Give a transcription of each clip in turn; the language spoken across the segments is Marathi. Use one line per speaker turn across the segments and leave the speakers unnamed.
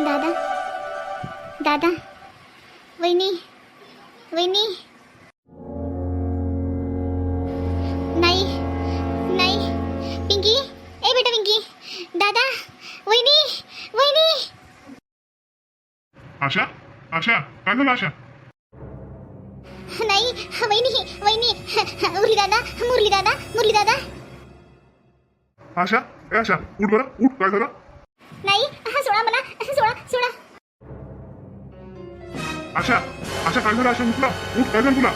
दादा. दादा. वहिनी. वहिनी. नाही. नाही. पिंकी. ए बेटा पिंकी. दादा. वहिनी. वहिनी.
आशा. आशा. काय झालं आशा?
नाही. वहिनी. वहिनी. मुरली दादा. मुरली दादा. मुरली दादा.
आशा. ए आशा. उठ बरं उठ. काय झालं?
नाही.
आशा आशा काय झालं आशा उठला उठ काय झालं तुला?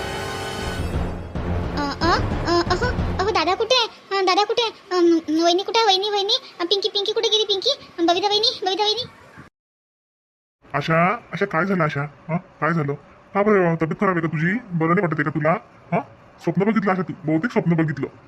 अ, अ, अ, अहो अहो दादा कुठे आहे? अ, दादा कुठे आहे? अम, वहिनी कुठे आहे? वहिनी वहिनी? अ, पिंकी पिंकी कुठे गेली पिंकी? बबिता वहिनी बबिता वहिनी?
आशा आशा काय झालं आशा? हा काय झालं? हा बरं तब्येत खराब आहे का तुझी? बरं नाही वाटत आहे का तुला? हा स्वप्न बघितलं आशा तू बहुतेक स्वप्न बघितलं.
अ,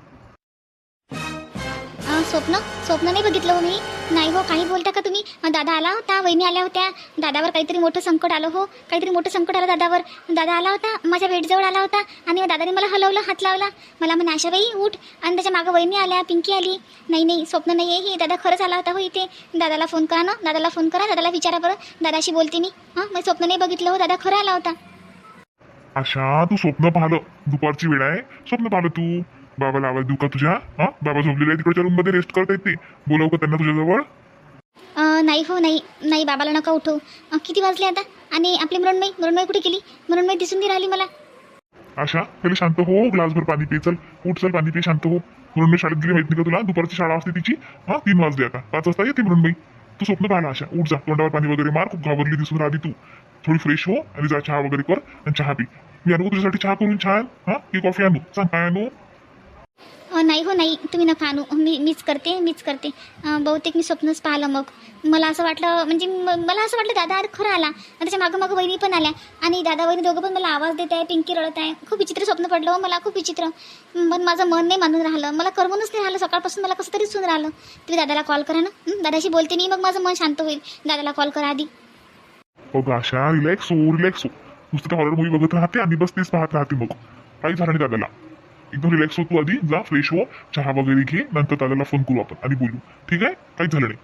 स्वप्न? स्वप्न नाही बघितलं हो मी. नाही हो काही बोलता का तुम्ही? दादा आला होता वहिनी आल्या होत्या. दादावर काहीतरी मोठं संकट आलं हो. काहीतरी मोठं संकट आलं दादावर. दादा आला होता माझ्या बेडजवळ आला होता आणि दादाने मला हलवलं हात लावला. मला म्हणे आशाबाई उठ. आणि त्याच्या मागं वहिनी आल्या पिंकी आली. नाही नाही स्वप्न नाही आहे हे. दादा खरंच आला होता हो इथे. दादाला फोन करा ना. दादाला फोन करा. दादाला विचारा बरं. दादाशी बोलते मी. हां मी स्वप्न नाही बघितलं हो. दादा खरं आला होता.
आशा तू स्वप्न पाहिलं. दुपारची वेळ आहे. स्वप्न पाहिलं तू. बाबाला आवाज देऊ का तुझ्या? हा? बाबा झोपलेले आहे तिकडच्या रूममध्ये रेस्ट करता येते बोलावं का त्यांना तुझ्याजवळ?
अ, नाही हो नाही. नाही बाबाला नका उठवू. अ, किती वाजले आता? आणि आपली मृण्मयी मृण्मयी कुठे गेली? मृण्मयी दिसून नाही राहिली मला.
आशा पहिले शांत हो ग्लासभर पाणी पे चल. उठ चल पाणी पे शांत हो. मृण्मयी शाळेत गेली माहिती नाही का तुला? दुपारची शाळा असते तिची. हा तीन वाजले आता. पाच वाजता येते मृण्मयी तू स्वप्न पाहिलं आशा. उठ जा तोंडावर पाणी वगैरे मार. खूप घाबरली दिसून राहिली तू. थोडी फ्रेश हो आणि जा चहा वगैरे कर आणि चहा पी. मी आणू का तुझ्यासाठी चहा करून? छान. हा की कॉफी आणू? सांग काय आणू?
नाही हो नाही. तुम्ही नका आणू. मी मीच करते मीच करते. बहुतेक मी स्वप्नच पाहिलं मग. मला असं वाटलं म्हणजे मला असं वाटलं दादा खरं आला. त्याच्या मागं मागं बहिणी पण आल्या. आणि दादा बहिणी दोघं पण मला आवाज देत आहे पिंकी रडत आहे. खूप विचित्र स्वप्न पडलं हो मला खूप विचित्र. पण माझं मन नाही मानून राहिलं. मला करमूनच नाही राहिलं. सकाळपासून मला कसं तरी सुन राहिलं. तुम्ही दादाला कॉल करा ना. दादाशी बोलते मी मग माझं मन शांत होईल. दादाला कॉल करा आधी.
रिलॅक्स हो रिलॅक्स हो, हो. नुसतं हॉरर मूवी बघत राहते आणि बस तेच पाहत राहते मग. काही झालं नाही दादाला. एकदम रिलॅक्स हो तू आधी जा फ्रेश हो चहा वगैरे घे नंतर दादाला फोन करू आपण. आणि बोलू. ठीक आहे? काहीच झालं नाही.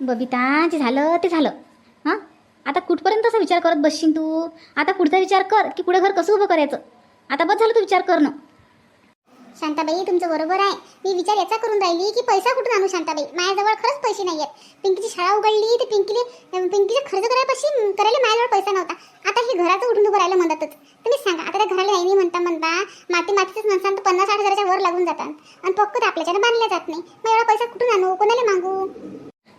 बबिता जे झालं ते झालं. हां? आता कुठपर्यंत असा विचार करत बसशील तू? आता पुढचा विचार कर की पुढे घर कसं उभं करायचं? आता बस झालं तू विचार करणं.
शांताबाई तुमचं बरोबर आहे. मी विचार याचा करून राहिली की पैसा कुठून आणू शांताबाई? माझ्याजवळ खरंच पैसे नाही आहेत पिंकीची शाळा उघडली तर पिंकीले पिंकीचे खर्च करायपाशी करायला माझ्याजवळ पैसा नव्हता. हे घराचं उठून उभं राहिलं म्हणतातच. तुम्ही सांगा आता त्या घराला नाही म्हणता म्हणता माती मातीचंच म्हणसान तर पन्नास साठ हजाराच्या वर लागून जातात. आणि पक्क तर आपल्याच्यानं बांधल्या जात नाही. मग एवढा पैसा कुठून आणू? कोणाला मागू?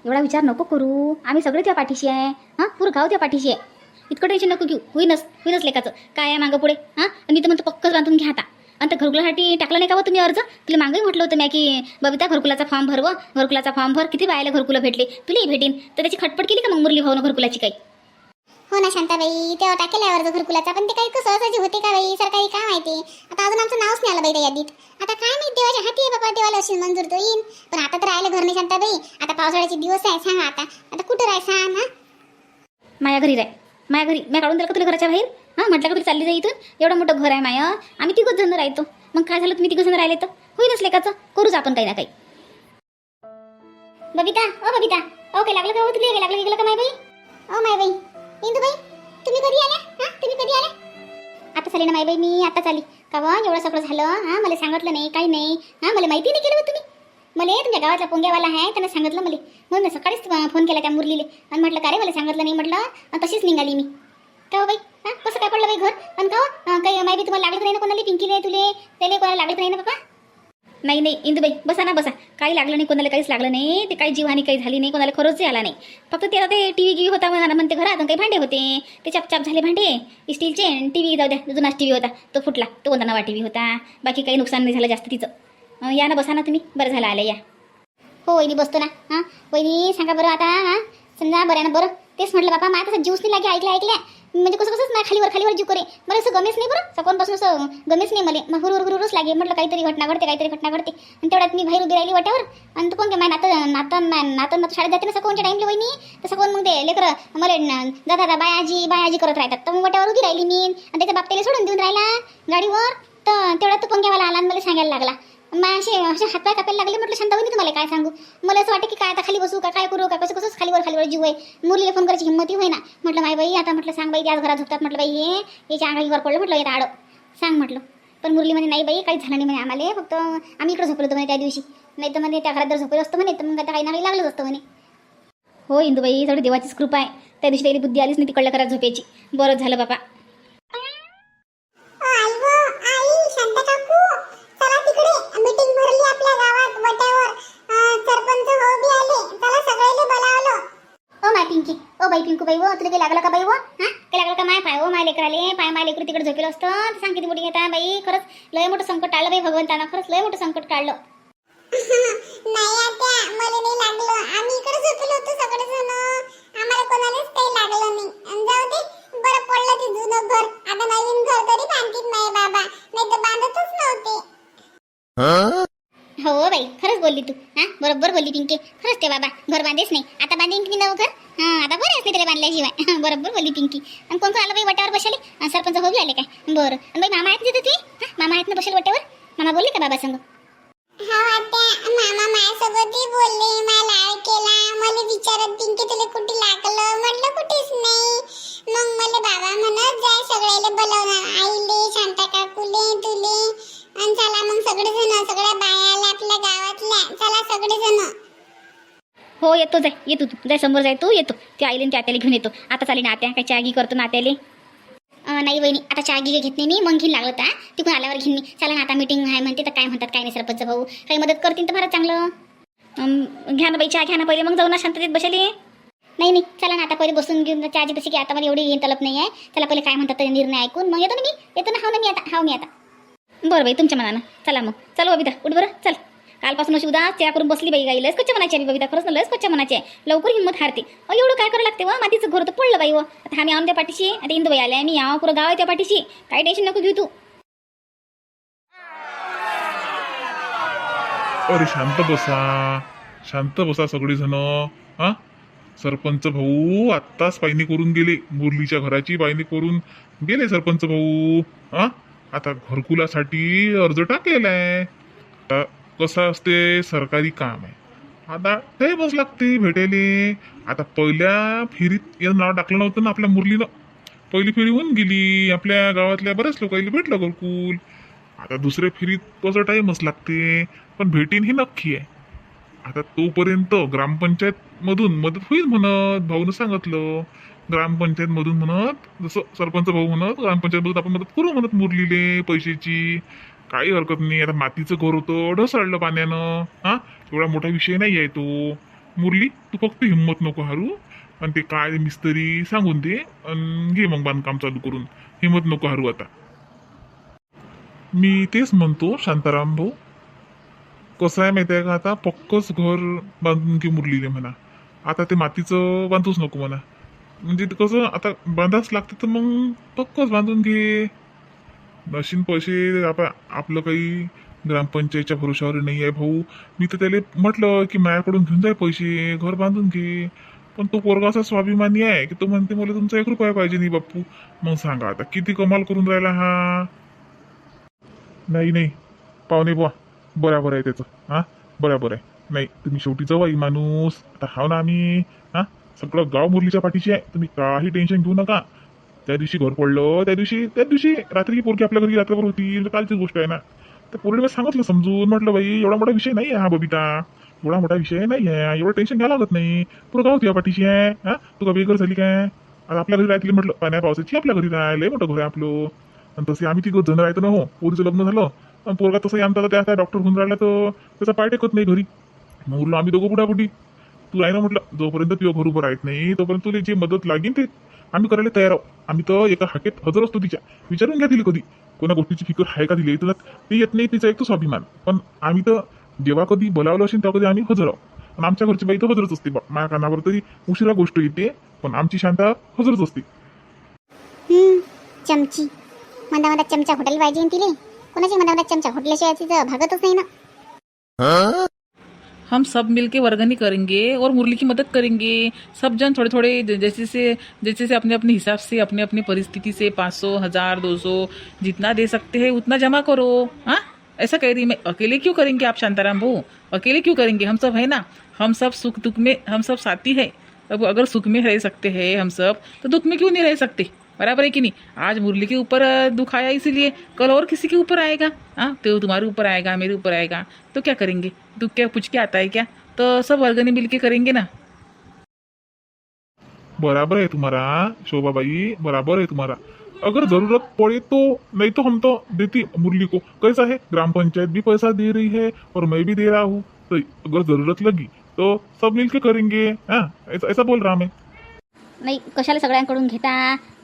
एवढा विचार नको करू. आम्ही सगळे त्या पाठीशी आहे. हां? पूर्ण गाव त्या पाठीशी आहे. इतकं टेन्शन नको घेऊ. होईनच होईनच लेखाचं काय आहे मागं पुढे? हां? आणि तर म्हणतो पक्कच बांधून घ्या आता. आणि त्या घरकुलासाठी टाकला नाही का हो तुम्ही अर्ज? तुला मागंही म्हटलं होतं मी की बबिता घरकुलाचा फॉर्म भरव. घरकुलाचा फॉर्म भर. किती बायाला घरकुलं भेटले? तुलाही भेटेन. तर त्याची खटपट केली का मग मुरली भाऊनं घरकुलाची काही?
हो ना शांताबाई. तेव्हा टाकेल अर्ज घरकुलाचा. पण ते काही कसं सहजाची होते का बाई? सरकारी काय माहिती? आता अजून आमचं नावच नाही आलं बाई त्या यादीत. आता काय माहिती देवाच्या हाती आहे बाबा. देवाला असेल मंजूर तो येईन. पण आता तर राहिलं घर नाही शांताबाई. आता पावसाळ्याचे दिवस आहे सांगा आता. आता कुठं राह सांग हा?
माया घरी राय. माया घरी. मी काढून दिलं का तुला घराच्या बाहेर? हां म्हटलं का तुला चालली जाई इथून? एवढं मोठं घर आहे माया. आम्ही तिघच जण राहतो. मग काय झालं? तुम्ही तिघ जण राहिले तर? होईनच लेखाचं करूच आपण काही ना काही.
बबिता ओ बबिता. ओ काय लागलं का? हो तुला लागलं गेलं का माय बाई? ओ माय बाई. इंदू भाई तुम्ही कधी आल्या? हा तुम्ही कधी आल्या?
आता चाली ना माई बाई मी आता चाली का वा एवढं सगळं झालं हां मला सांगितलं नाही काही नाही. हां मला माहिती नाही केलं तुम्ही. मला तुमच्या गावातला पोंग्यावाला आहे त्यांना सांगितलं मला. मग मी सकाळीच फोन केला त्या मुरलीले. आणि म्हटलं का रे मला सांगितलं नाही? म्हटलं आणि तशीच निघाली मी. का बाई हां कसं काय पडलं बाई घर? पण का हो? अं, काही माहिती तुम्हाला लागलं नाही ना कोणाला? पिंकीले तुले त्याला कोणाला लागलं नाही ना बाबा? नाही नाही इंदुबाई बसा ना बसा. काही लागलं नाही कोणाला काहीच लागलं नाही. ते काही जीवहानी काही झाली नाही कोणाला खरंच आला नाही. फक्त त्याला ते टी व्ही गिव्ही होता म्हणा म्हणते घरात काही भांडे होते. ते चपचाप झाले भांडे. स्टीलचे टी व्ही जाऊ द्या जुनाच टी व्ही होता तो फुटला. तो कोणता नवा टी व्ही होता? बाकी काही नुकसान नाही झालं जास्त तिचं. या ना बसा ना तुम्ही. बरं झालं आलं या. हो वहिनी बसतो ना. हां वहिनी सांगा बरं आता हां समजा बरं आहे ना बरं. तेच म्हटलं बाबा माझ्या तसं जीवच नाही लागे ऐकल्या ऐकल्या म्हणजे कसं कसंच नाही खालीवर खालीवर जीव करे. मला असं गमेच नाही बरं. सकाळपासून असं गमेच नाही मला. मग हुरहुर हुरच लागे. म्हटलं काहीतरी घटना घडते काहीतरी घटना घडते. आणि तेवढ्यात मी बाहेर उभी राहिली वाट्यावर. आणि तो कोण काय नातं नातं नातं नातं शाळेत जाते ना सकाळच्या टाईमला वहिनी. तसं कोण मग ते लेकरं मला दादा बायाजी बायाजी करत राहतात. तर मग वाट्यावर उभी राहिली मी. आणि त्याच्या बाप त्याला सोडून देऊन राहिला गाडीवर. तर तेवढ्यात तो पंग्यावाला आला आणि मला सांगायला लागला. मग असे असे हातपाय कापायला लागले म्हटलं शांतावणी तुम्हाला काय सांगू? मला असं वाटतं की काय आता खाली बसू का काय करू का कसं कसंच खालीवर खालीवर जीव आहे? मुलीला फोन करायची हिंमती होईना. म्हटलं माय बाई आता म्हटलं सांग बाई त्याच घरात झोपतात. म्हटलं बाई हे याच्या अंगाईवर पडलं म्हटलं येतं आडं सांग म्हटलं. पण मुरली म्हणे नाही बाई काही झालं नाही म्हणे आम्हाला फक्त आम्ही इकडे झोपलो होतो म्हणे त्या दिवशी. नाही तर म्हणे त्या घरात जर झोपलं असतं म्हणे तर मग आता काही ना काही लागलंच असतं म्हणे. हो इंदुबाई थोडी देवाचीच कृपा आहे. त्या दिवशी त्याची बुद्धी आलीच नाही तिकडल्या घरात झोपायची बरं झालं बाबा
आई व आई शांता काकू चला तिकडे मीटिंग भरली आपल्या गावात वट्यावर अं, सरपंच हो बी आले चला सगळ्याले बोलावलं
oh my Pinky O by Pinku बाई वो तुला काही लागलं का बाई वो हा काही लागलं का माय पाय ओ माय लेकराले पाय माय लेकरू तिकडे झोपेलं असतं तर सांग किती मोठी घेता बाई खरंच लय मोठं संकट भगवंतानं खरंच लय मोठं संकट टाळलं
नाही आता मला नाही लागलं. आम्ही इकडे झोपलो होतो सगळे जण आम्हाला कोणालाच काही लागलं नाही. अन् जाऊ दे बरं पडलं ते जुनं घर. आता नवीन घर तरी बांधतील नाही बाबा. नाही तर बांधतच नव्हते.
हो बाई खरंच बोलली तू. हा? बरोबर बोलली पिंकी. खरंच ते बाबा घर बांधेच नाही. आता बांधेन की नवं घर? हा आता बरं असते त्याला बांधल्याशिवाय बरोबर बोलली पिंकी. आणि कोण कोण आलं बाई वट्यावर बसले सरपंच हो आले काय? बरं. बाई मामा आहेत ना तिथे? हा मामा आहेत ना बसेल वट्यावर? मामा बोलले का बाबा संग
हा आता मामा माझ्यासोबत बोलले मला लाड केला. मला विचारत पिंकी तुला कुठे लागलं? म्हटलं कुठेच नाही. मग मला बाबा म्हणत जाय सगळ्याला बोलवणार. आईले शांता काकूले तुले. आणि चला मग सगळे जण सगळ्या बायाला आपल्या गावातल्या. चला सगळे जण
हो येतो जाय. येतो तू. जाय समोर जाय तू. येतो. ते आईले त्या आत्याला घेऊन येतो. आता चालेल ना आत्या? काय चहा करतो ना आत्याले? अं, नाही वहिनी आता चहा गी घेत नाही मी मग घेईन लागलं तर तिकडून आल्यावर घेईन मी. चला ना आता मीटिंग आहे म्हणते तर काय म्हणतात काय नाही सरपंच भाऊ. काही मदत करतील तर फारच चांगलं. घ्या ना बाई चहा घ्या ना पहिले मग जाऊ ना शांततेत बसली. नाही नाही चला ना आता पहिले बसून घेऊन चहाची तशी की आता मला एवढी येईन तलप नाही आहे. चला पहिले काय म्हणतात ते निर्णय ऐकून मग येतो ना मी. येतो ना हाव ना मी आता हाव मी आता. बरं बाई तुमच्या मनानं. चला मग. चलो अभिता उठ बरं चल. कालपासून अशी उदा चेहरा करून बसली बाई गाई. लस कच्च्या मनाची आम्ही बघिता खरंच ना लस कच्च्या मनाचे आहे. लवकर हिंमत हारते. अ एवढं काय करावं लागते व? मातीचं घर तर पडलं बाई व. आता आम्ही आम त्या पाठीशी. आता इंदू बाई आल्या मी यावं पुरं गाव आहे त्या पाठीशी. काही टेन्शन नको घेऊ तू.
अरे शांत बसा. शांत बसा सगळेजण. हा? सरपंच भाऊ आत्ताच पायनी करून गेले मुरलीच्या घराची पायनी करून गेले सरपंच भाऊ. हा? आता घरकुलासाठी अर्ज टाकलेला आहे. कसं असते? सरकारी काम आहे. आता ते बस लागते भेटायले. आता पहिल्या फेरीत याचं नाव टाकलं नव्हतं ना आपल्या मुरलीनं. पहिली फेरी होऊन गेली. आपल्या गावातल्या बऱ्याच लोकांना भेटलं घरकुल. आता दुसऱ्या फेरीत कसं टाईमच लागते. पण भेटीन ही नक्की आहे. आता तोपर्यंत ग्रामपंचायतमधून मदत होईल म्हणत भाऊनं सांगितलं. ग्रामपंचायतमधून म्हणत जसं सरपंच भाऊ म्हणत ग्रामपंचायतमधून आपण मदत करू म्हणत मुरलीले पैशाची. काही हरकत नाही आता मातीचं घर होतं ढसळलं पाण्यानं. हा? एवढा मोठा विषय नाही आहे तो. मुरली तू फक्त हिंमत नको हारू. आणि ते काय मिस्त्री सांगून दे. आणि घे मग बांधकाम चालू करून. हिंमत नको हारू आता. मी तेच म्हणतो शांताराम भाऊ. कसं आहे माहिती आहे का आता? पक्कच घर बांधून घे मुरलीले म्हणा. आता ते मातीचं बांधूच नको म्हणा. म्हणजे कसं आता बांधाच लागतं तर मग पक्कच बांधून घे. नशीन पैसे आपण आपलं काही ग्रामपंचायतच्या भरोशावर नाही आहे भाऊ. मी तर त्याला म्हटलं की माझ्याकडून घेऊन जाय पैसे घर बांधून घे. पण तो पोरगा असा स्वाभिमानी आहे की तो म्हणते मला तुमचा एक रुपया पाहिजे नाही बाप्पू. मग सांगा आता किती कमाल करून राहिला हा? नाही नाही. पाहुणे बुवा बरोबर आहे त्याचं. हां? बरोबर आहे. नाही तुम्ही शेवटी जवाई माणूस. आता हाव ना आम्ही. हां? सगळं गाव मुरलीच्या पाठीशी आहे. तुम्ही काही टेन्शन घेऊ नका. त्या दिवशी घर पडलं त्या दिवशी त्या दिवशी रात्री पोरगी आपल्या घरी रात्रभर होती म्हणजे कालची गोष्ट आहे ना. त्या पोरीला मी सांगितलं समजून म्हटलं बाई एवढा मोठा विषय नाही आहे हा बबिता. एवढा मोठा विषय नाही आहे एवढं टेन्शन घ्यायला लागत नाही. पुरं गाव तुझ्या पाठीशी आहे हा? तू का बेघर झाली काय? आता आपल्या घरी राहतील म्हटलं पाण्या पावसाची आपल्या घरी राहिले मोठं घर आहे आपलं. आणि तसे आम्ही तिघं जण राहतो ना हो पोरीचं लग्न झालं. आणि पोरगा तसंही आमचा त्या डॉक्टर होऊन राहिला तर त्याचा पाय टेकत नाही घरी. मग उरलो आम्ही दोघं बुडाबुडी. तू आहे ना म्हटलं जोपर्यंत तुझ्या घर उभं राहत नाही तोपर्यंत तुला जी मदत लागेल ते आम्ही करायला तयार आहोत. आम्ही तर एका हाकेत हजर असतो तिच्या. विचारून घ्या तिला कधी. कोणा गोष्टीची फिकर आहे का दिली तुला ते येत नाही तिचा एक तो स्वाभिमान पण आम्ही तर जेव्हा कधी बोलावलं असेल तेव्हा कधी आम्ही हजर आहोत. आणि आमच्या घरची बाई तर हजरच असते. बा माझ्या कानावर तरी उशिरा गोष्ट येते पण आमची शांता हजरच असते.
हम्म, चमची. मंदा मंदा चमचा होटेल पाहिजे तिले. कोणाची मंदा मंदा चमचा? होटल्याशिवाय तिचं भागतच नाही ना.
हम सब मिलके वर्गनी करेंगे और मुरली की मदद करेंगे। सब जन थोड़े थोड़े जैसे से जैसे से अपने अपने हिसाब से, अपने अपनी परिस्थिति से पाँच सौ, हज़ार, दो सौ जितना दे सकते हैं, उतना जमा करो। हाँ? ऐसा कह रही मैं, अकेले क्यों करेंगे आप, शांताराम भाऊ अकेले क्यों करेंगे? हम सब है ना? हम सब सुख दुख में, हम सब साथी है। अब अगर सुख में रह सकते हैं हम सब तो दुख में क्यों नहीं रह सकते? बराबर है कि नहीं? आज मुरली के ऊपर दुख आया इसीलिए। कल और किसी के ऊपर आएगा? हाँ तो तुम्हारे ऊपर आएगा, मेरे ऊपर आएगा। तो क्या करेंगे? दुख क्या पूछ के आता है क्या? तो सब वर्गनी मिल के करेंगे ना।
बराबर है तुम्हारा, शोभा भाई बराबर है तुम्हारा। अगर ज़रूरत पड़े तो नहीं तो हम तो देती मुरली को। कैसा है? ग्राम पंचायत भी पैसा दे रही है और मैं भी दे रहा हूँ। तो अगर ज़रूरत लगी तो सब मिलके करेंगे। हाँ ऐसा ऐसा बोल रहा मैं।
नाही कशाला सगळ्यांकडून घेता?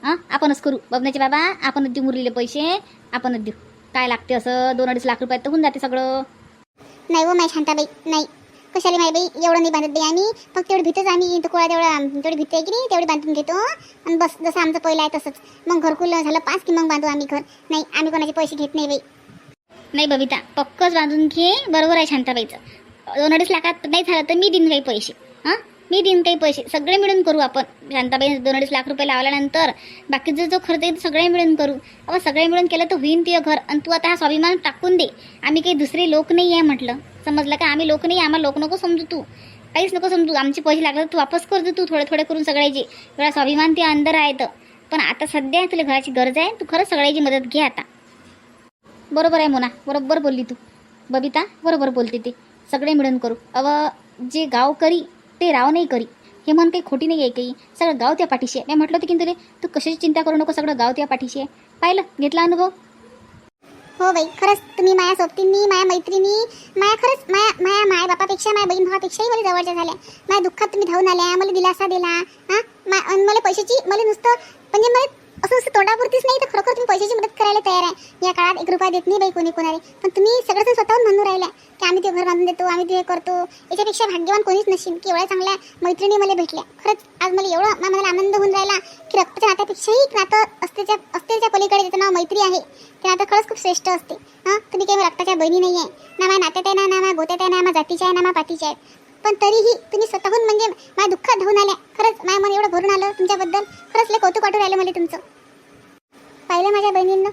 हां आपणच करू. बबण्याचे बाबा आपणच देऊ मुरलीले पैसे. आपणच देऊ. काय लागते असं? दोन अडीच लाख रुपयात तर होऊन जाते सगळं.
नाही हो माय शांताबाई. नाही. कशाला माय बाई? एवढं नाही बांधत बाई आम्ही. फक्त तेवढी भीतच आम्ही. तो कोळा तेवढा तेवढी भीत आहे की नाही? तेवढी बांधून घेतो. आणि बस जसं आमचं पहिलं आहे तसंच. मग घरकुल झालं पाच की मग बांधू आम्ही घर. नाही आम्ही कोणाचे पैसे घेत नाही बाई.
नाही बबिता पक्कच बांधून घे. बरोबर आहे शांताबाईचं. दोन अडीच लाखात नाही झालं तर मी देईन काही पैसे. हां मी देईन काही पैसे. सगळे मिळून करू आपण. शांताबाई दोन अडीच लाख रुपये लावल्यानंतर बाकीचा जो खर्च येईल सगळे मिळून करू. अहो सगळे मिळून केलं तर होईन तुझं घर. आणि तू आता हा स्वाभिमान टाकून दे. आम्ही काही दुसरे लोक नाही आहे म्हटलं. समजलं का? आम्ही लोक नाही आम्हाला लोक नको समजू तू. काहीच नको समजू. आमचे पैसे लागले तर तू वापस कर दे तू. थोडे थोडे करून सगळ्याचे. एवढा स्वाभिमान ते अंदर आहे तर. पण आता सध्या तुला घराची गरज आहे. तू खरंच सगळ्याची मदत घे आता. बरोबर आहे मोना. बरोबर बोलली तू. बबिता बरोबर बोलते ते. सगळे मिळून करू. अव जे गावकरी ते राव नाही करी. हे म्हण काही खोटी नाही आहे काही. सगळं गाव त्या पाठीशी आहे. मी म्हटलं होतं की तुले तू कशाची चिंता करू नको सगळं गाव त्या पाठीशी आहे. पाहिलं घेतला अनुभव?
हो बाई खरंच तुम्ही माया सोबतींनी माया मैत्रिणी माया खरंच माया माया माय बापापेक्षा माया बहीण भावापेक्षाही मला जवळच्या झाल्या. माझ्या दुःखात तुम्ही धावून आल्या मला दिलासा दिला हां? मा मला पैशाची मला नुसतं म्हणजे मला असं असं तोंडापुरतीच नाही तर खरोखर तुम्ही पैशाची मदत करायला तयार आहे. या काळात एक रुपया देत नाही बाई कोणी कोणाला. पण तुम्ही सगळं स्वतःहून म्हणून राहिल्या की आम्ही ते घर बांधून देतो आम्ही ते करतो. याच्यापेक्षा भाग्यवान कोणीच नसेल की एवढ्या चांगल्या मैत्रिणी मला भेटल्या. खरंच आज मला एवढं मला आनंद होऊन राहिला की रक्ताच्या नात्यापेक्षाही एक नातं असतेच्या असतेच्या पलीकडे त्याचं नाव मैत्री आहे ते नातं खरंच खूप श्रेष्ठ असते. हां? तुम्ही काही रक्ताच्या बहिणी नाही आहे ना माझ्या नात्यात आहे ना ना माझ्या गोत्यात आहे ना माझ्या जातीच्या आहे ना माझ्या पातीच्या आहे पण तरीही तुम्ही स्वतःहून म्हणजे माझ्या दुःखात धावून आल्या. खरंच माझ्या मन एवढं भरून आलं तुमच्याबद्दल. खरंच लय कौतुक वाटून राहिलं मला तुमचं. पाहिलं माझ्या बहिणींना?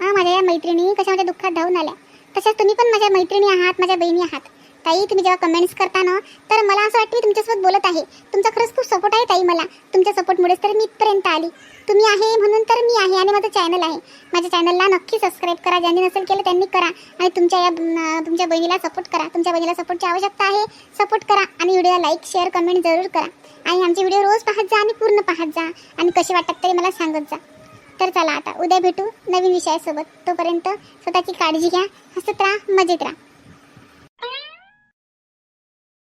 हां माझ्या या मैत्रिणी कशा माझ्या दुःखात धावून आल्या. तशाच तुम्ही पण माझ्या मैत्रिणी आहात माझ्या बहिणी आहात. ताई तुम्ही जेव्हा कमेंट्स करता ना तर मला असं वाटतं मी तुमच्यासोबत बोलत आहे. तुमचा खरंच खूप सपोर्ट आहे ताई मला. तुमच्या सपोर्टमुळेच तर मी इथपर्यंत आली. तुम्ही आहे म्हणून तर मी आहे आणि माझं चॅनल आहे. माझ्या चॅनलला नक्की सबस्क्राईब करा. ज्यांनी नसेल केलं त्यांनी करा. आणि तुमच्या या तुमच्या बहिणीला सपोर्ट करा. तुमच्या बहिणीला सपोर्टची आवश्यकता आहे सपोर्ट करा. आणि व्हिडिओला लाईक शेअर कमेंट जरूर करा. आणि आमचे व्हिडिओ रोज पाहत जा आणि पूर्ण पाहत जा. आणि कसे वाटतात तरी मला सांगत जा. तर चला आता उद्या भेटू नवीन विषयासोबत. तोपर्यंत स्वतःची काळजी घ्या हसत राहा मजेत राहा.